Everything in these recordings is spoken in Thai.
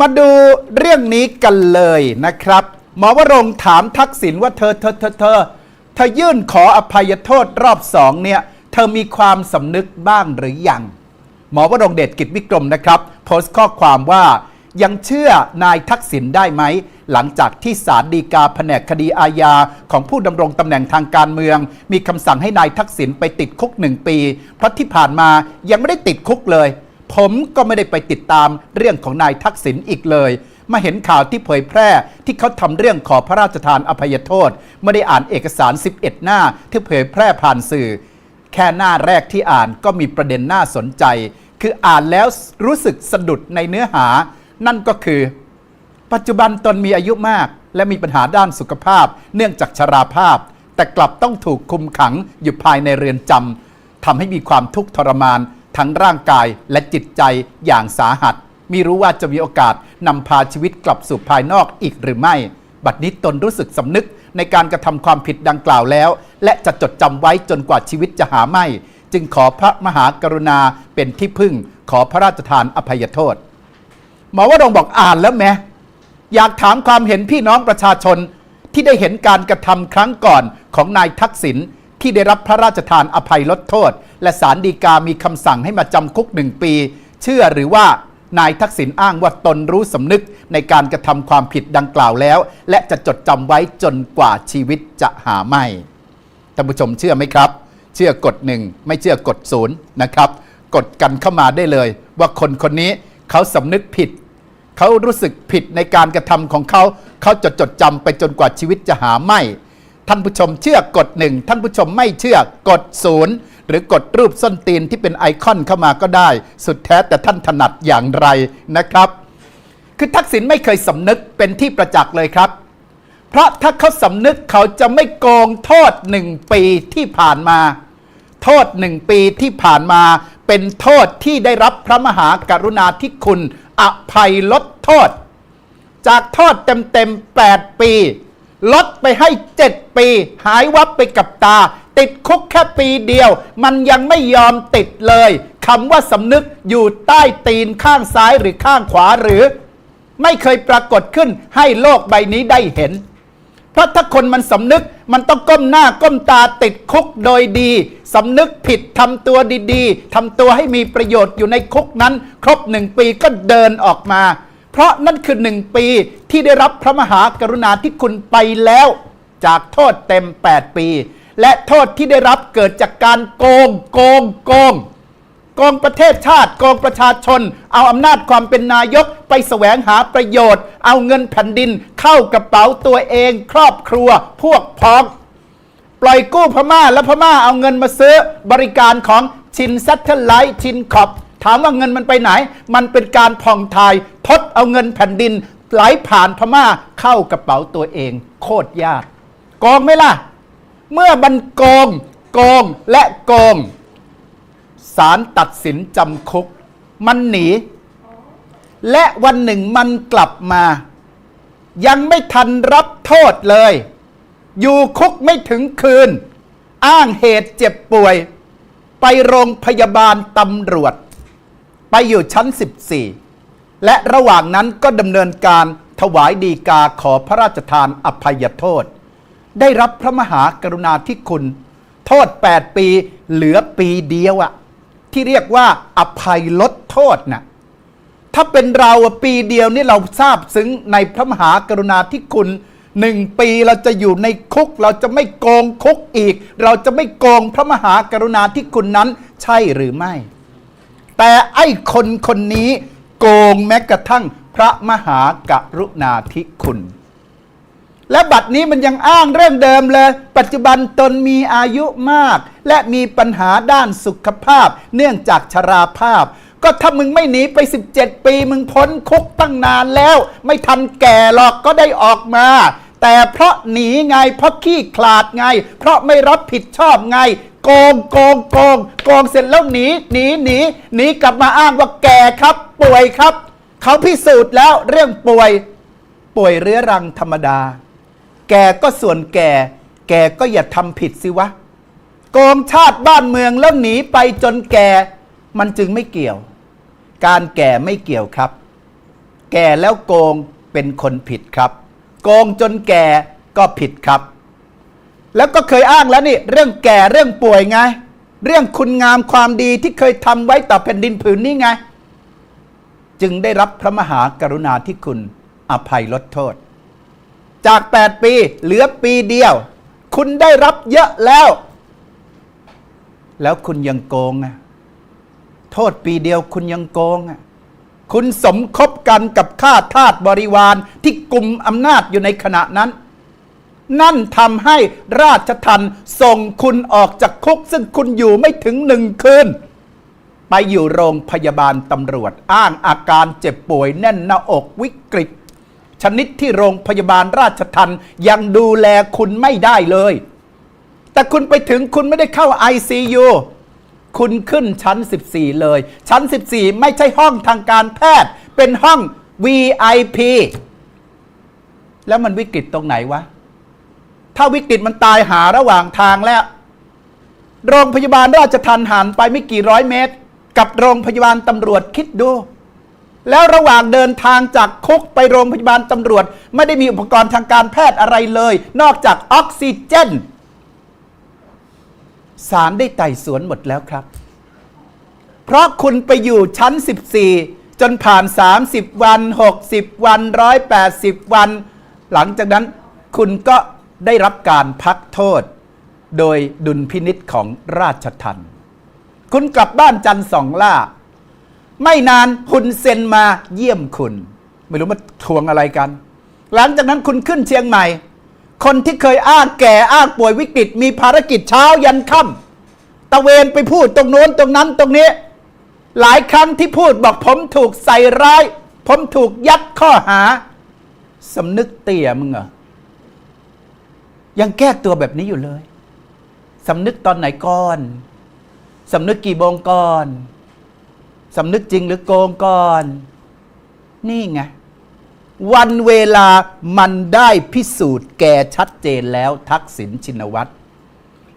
มาดูเรื่องนี้กันเลยนะครับ หมอวรงถามทักษิณว่าเธอเธอเธอเธอเธอยื่นขออภัยโทษรอบสองเนี่ย เธอมีความสำนึกบ้างหรือยัง หมอวรงเดชกิจวิกรมนะครับ โพสต์ข้อความว่ายังเชื่อนายทักษิณได้ไหม หลังจากที่ศาลฎีกาแผนกคดีอาญาของผู้ดำรงตำแหน่งทางการเมือง มีคำสั่งให้นายทักษิณไปติดคุกหนึ่งปี เพราะที่ผ่านมายังไม่ได้ติดคุกเลย ผมก็ไม่ได้ไปติดตามเรื่องของนายทักษิณอีกเลยมาเห็นข่าวที่เผยแพร่ที่เขาทำเรื่องขอพระราชทานอภัยโทษไม่ได้อ่านเอกสาร 11 หน้าที่เผยแพร่ผ่านสื่อ แค่หน้าแรกที่อ่านก็มีประเด็นน่าสนใจ คืออ่านแล้วรู้สึกสะดุดในเนื้อหา นั่นก็คือ ปัจจุบันตนมีอายุมาก และมีปัญหาด้านสุขภาพ เนื่องจากชราภาพ แต่กลับต้องถูกคุมขังอยู่ภายในเรือนจำทำให้มีความทุกข์ทรมาน ทั้งร่างกายและจิตใจอย่างสาหัสมิรู้ว่าจะมีโอกาสนำพาชีวิตกลับสู่ภายนอกอีกหรือไม่ บัดนี้ตนรู้สึกสำนึกในการกระทำความผิดดังกล่าวแล้ว และจะจดจำไว้จนกว่าชีวิตจะหาไม่ จึงขอพระมหากรุณาเป็นที่พึ่ง ขอพระราชทานอภัยโทษ หมอวรงบอกอ่านแล้วแม้อยากถามความเห็นพี่น้องประชาชนที่ได้เห็นการกระทำครั้งก่อนของนายทักษิณ ที่ได้รับพระราชทานอภัยลดโทษ และสารดีกามีคำสั่งให้มาจำคุกหนึ่งปี เชื่อหรือว่านายทักษิณอ้างว่าตนรู้สำนึกในการกระทำความผิดดังกล่าวแล้ว และจะจดจำไว้จนกว่าชีวิตจะหาไม่ท่านผู้ชมเชื่อไหมครับ เชื่อกดหนึ่งไม่เชื่อกดศูนย์นะครับ กดกันเข้ามาได้เลย ว่าคนคนนี้เขาสำนึกผิด เขารู้สึกผิดในการกระทำของเขา เขาจะจดจำไปจนกว่าชีวิตจะหาไม่ ท่านผู้ชมเชื่อกดหนึ่งท่านผู้ชมไม่เชื่อกดศูนย์หรือกดรูปส้นตีนที่เป็นไอคอนเข้ามาก็ได้ สุดแท้แต่ท่านถนัดอย่างไรนะครับ คือทักษิณไม่เคยสำนึกเป็นที่ประจักษ์เลยครับ เพราะถ้าเขาสำนึกเขาจะไม่โกงโทษหนึ่งปีที่ผ่านมา โทษหนึ่งปีที่ผ่านมา เป็นโทษที่ได้รับพระมหากรุณาธิคุณอภัยลดโทษ จากโทษเต็มๆ8ปี ลดไปให้ 7 ปี หายวับไปกับตา ติดคุกแค่ปีเดียว มันยังไม่ยอมติดเลยคำว่าสำนึกอยู่ใต้ตีนข้างซ้ายหรือข้างขวาหรือ ไม่เคยปรากฏขึ้นให้โลกใบนี้ได้เห็น เพราะถ้าคนมันสำนึกมันต้องก้มหน้าก้มตาติดคุกโดยดีสำนึกผิดทำตัวดีๆทำตัวให้มีประโยชน์อยู่ในคุกนั้น ครบหนึ่งปีก็เดินออกมา เพราะนั่นคือหนึ่งปีที่ได้รับพระมหากรุณาธิคุณไปแล้ว จากโทษเต็ม 8 ปี และโทษที่ได้รับเกิดจากการโกงโกงโกงโกงประเทศชาติโกงประชาชน เอาอำนาจความเป็นนายกไปแสวงหาประโยชน์ เอาเงินแผ่นดินเข้ากระเป๋าตัวเอง ครอบครัว พวกพ้อง ปล่อยกู้พม่าแล้วพม่าเอาเงินมาซื้อบริการของชินซัตเทไลท์ชินขอบ ถามว่าเงินมันไปไหน มันเป็นการผ่องทายทดเอาเงินแผ่นดิน ไหลผ่านพม่าเข้ากระเป๋าตัวเอง โคตรยากโกงไหมล่ะ เมื่อมันโกงโกงและโกงศาลตัดสินจำคุก มันหนี และวันหนึ่งมันกลับมา ยังไม่ทันรับโทษเลย อยู่คุกไม่ถึงคืน อ้างเหตุเจ็บป่วย ไปโรงพยาบาลตำรวจ ไปอยู่ชั้น 14 และระหว่างนั้นก็ดำเนินการถวายดีกาขอพระราชทานอภัยโทษ ได้รับพระมหากรุณาธิคุณ โทษ 8 ปีเหลือปีเดียวอะที่เรียกว่าอภัยลดโทษนะถ้าเป็นเราปีเดียวนี่เราทราบซึ้งในพระมหากรุณาธิคุณหนึ่งปีเราจะอยู่ในคุก เราจะไม่โกงคุกอีก เราจะไม่โกงพระมหากรุณาธิคุณนั้น ใช่หรือไม่ แต่ไอ้คนคนนี้โกงแม้กระทั่งพระมหากรุณาธิคุณ และบัดนี้มันยังอ้างเรื่องเดิมเลย ปัจจุบันตนมีอายุมาก และมีปัญหาด้านสุขภาพ เนื่องจากชราภาพ ก็ถ้ามึงไม่หนีไป 17 ปีมึงพ้นคุกตั้งนานแล้ว ไม่ทันแก่หรอกก็ได้ออกมาแต่เพราะหนีไงเพราะขี้ขลาดไง เพราะไม่รับผิดชอบไง โกงโกงโกงโกงเสร็จแล้วหนีหนีหนีหนีกลับมาอ้างว่าแก่ครับ ป่วยครับ เขาพิสูจน์แล้วเรื่องป่วย ป่วยเรื้อรังธรรมดา แก่ก็ส่วนแก่ แก่ก็อย่าทำผิดสิวะโกงชาติบ้านเมืองแล้วหนีไปจนแก่ มันจึงไม่เกี่ยว การแก่ไม่เกี่ยวครับ แก่แล้วโกงเป็นคนผิดครับ โกงจนแก่ก็ผิดครับ แล้วก็เคยอ้างแล้วนี่เรื่องแก่เรื่องป่วยไง เรื่องคุณงามความดีที่เคยทำไว้ต่อแผ่นดินผืนนี้ไง จึงได้รับพระมหากรุณาธิคุณอภัยลดโทษ จาก 8 ปีเหลือปีเดียว คุณได้รับเยอะแล้ว แล้วคุณยังโกงนะโทษปีเดียวคุณยังโกงอะคุณสมคบกันกับข้าทาสบริวารที่กลุ่มอำนาจอยู่ในขณะนั้น นั่นทำให้ราชทันส่งคุณออกจากคุก ซึ่งคุณอยู่ไม่ถึงหนึ่งคืน ไปอยู่โรงพยาบาลตำรวจ อ้างอาการเจ็บป่วยแน่นหน้าอกวิกฤต ชนิดที่โรงพยาบาลราชทันยังดูแลคุณไม่ได้เลย แต่คุณไปถึงคุณไม่ได้เข้า ICU คุณขึ้นชั้น 14 เลย ชั้น 14 ไม่ใช่ห้องทางการแพทย์ เป็นห้อง VIP แล้วมันวิกฤตตรงไหนวะ ถ้าวิกฤตมันตายหาระหว่างทางแล้ว โรงพยาบาลราชทันหันไปไม่กี่ร้อยเมตร กับโรงพยาบาลตำรวจคิดดู แล้วระหว่างเดินทางจากคุกไปโรงพยาบาลตำรวจ ไม่ได้มีอุปกรณ์ทางการแพทย์อะไรเลย นอกจากออกซิเจนศาลได้ไต่สวนหมดแล้วครับ เพราะคุณไปอยู่ชั้น 14 จนผ่าน 30 วัน 60 วัน 180 วัน หลังจากนั้นคุณก็ ได้รับการพักโทษ โดยดุลพินิษของราชทันคุณกลับบ้านจันสองล่า ไม่นานคุณเซนมาเยี่ยมคุณ ไม่รู้มาทวงอะไรกัน หลังจากนั้นคุณขึ้นเชียงใหม่ คนที่เคยอ้างแก่อ้างป่วยวิกฤต มีภารกิจเช้ายันค่ำตะเวนไปพูดตรงโน้นตรงนั้นตรงนี้ หลายครั้งที่พูดบอกผมถูกใส่ร้าย ผมถูกยัดข้อหาสำนึกเตี่ยมึงเหรอ ยังแก้ตัวแบบนี้อยู่เลยสำนึกตอนไหนก่อนสำนึกกี่โมงก่อนสำนึกจริงหรือโกงก่อน นี่ไง วันเวลามันได้พิสูจน์แก่ชัดเจนแล้วทักษิณชินวัตร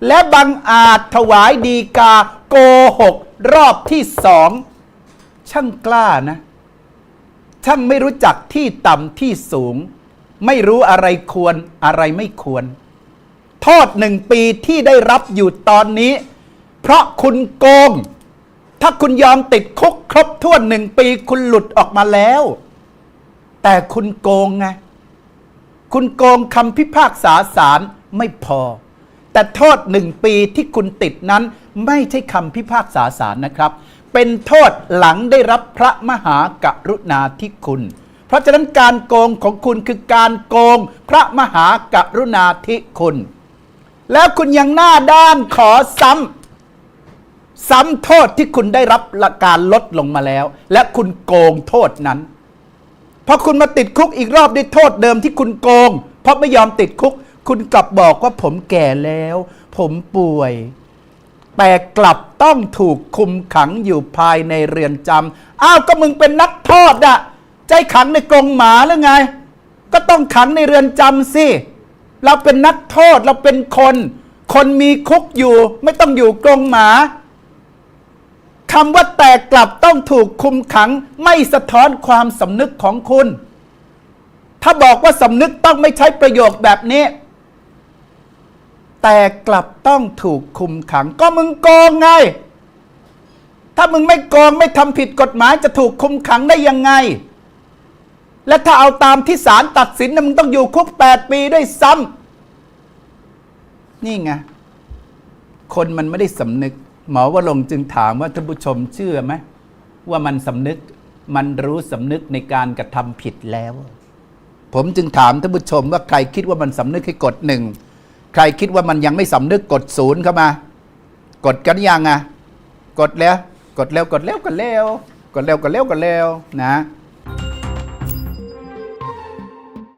และบังอาจถวายดีกาโกหก รอบที่สอง ช่างกล้านะ ช่างไม่รู้จักที่ต่ำที่สูง ไม่รู้อะไรควรอะไรไม่ควร โทษหนึ่งปีที่ได้รับอยู่ตอนนี้ เพราะคุณโกง ถ้าคุณยอมติดคุกครบถ้วนหนึ่งปีคุณหลุดออกมาแล้ว แต่คุณโกงไงคุณโกงคำพิพากษาศาลไม่พอ แต่โทษหนึ่งปีที่คุณติดนั้น ไม่ใช่คำพิพากษาศาลนะครับ เป็นโทษหลังได้รับพระมหากรุณาธิคุณ เพราะฉะนั้นการโกงของคุณคือการโกงพระมหากรุณาธิคุณ แล้วคุณยังหน้าด้านขอซ้ำซ้ำโทษที่คุณได้รับการลดลงมาแล้ว และคุณโกงโทษนั้นพอคุณมาติดคุกอีกรอบด้วยโทษเดิมที่คุณโกง เพราะไม่ยอมติดคุก คุณกลับบอกว่าผมแก่แล้ว ผมป่วย แต่กลับต้องถูกคุมขังอยู่ภายในเรือนจำอ้าวก็มึงเป็นนักโทษอะใจขังในกรงหมาหรือไง ก็ต้องขังในเรือนจำสิ เราเป็นนักโทษเราเป็นคน คนมีคุกอยู่ ไม่ต้องอยู่กรงหมาคำว่าแต่กลับต้องถูกคุมขัง ไม่สะท้อนความสำนึกของคุณ ถ้าบอกว่าสำนึกต้องไม่ใช้ประโยคแบบนี้ แต่กลับต้องถูกคุมขัง ก็มึงโกงไง ถ้ามึงไม่โกงไม่ทำผิดกฎหมายจะถูกคุมขังได้ยังไง และถ้าเอาตามที่ศาลตัดสินนะมึงต้องอยู่คุกแปดปีด้วยซ้ำ นี่ไง คนมันไม่ได้สำนึก หมอวรงจึงถามว่าท่านผู้ชมเชื่อไหมว่ามันสำนึกมันรู้สำนึกในการกระทำผิดแล้ว ผมจึงถามท่านผู้ชมว่าใครคิดว่ามันสำนึกให้กดหนึ่งใครคิดว่ามันยังไม่สำนึกกดศูนย์เข้ามา กดกันยังอะ กดแล้ว กดแล้วกดแล้วกดแล้ว กดแล้วกดแล้วกดแล้วนะ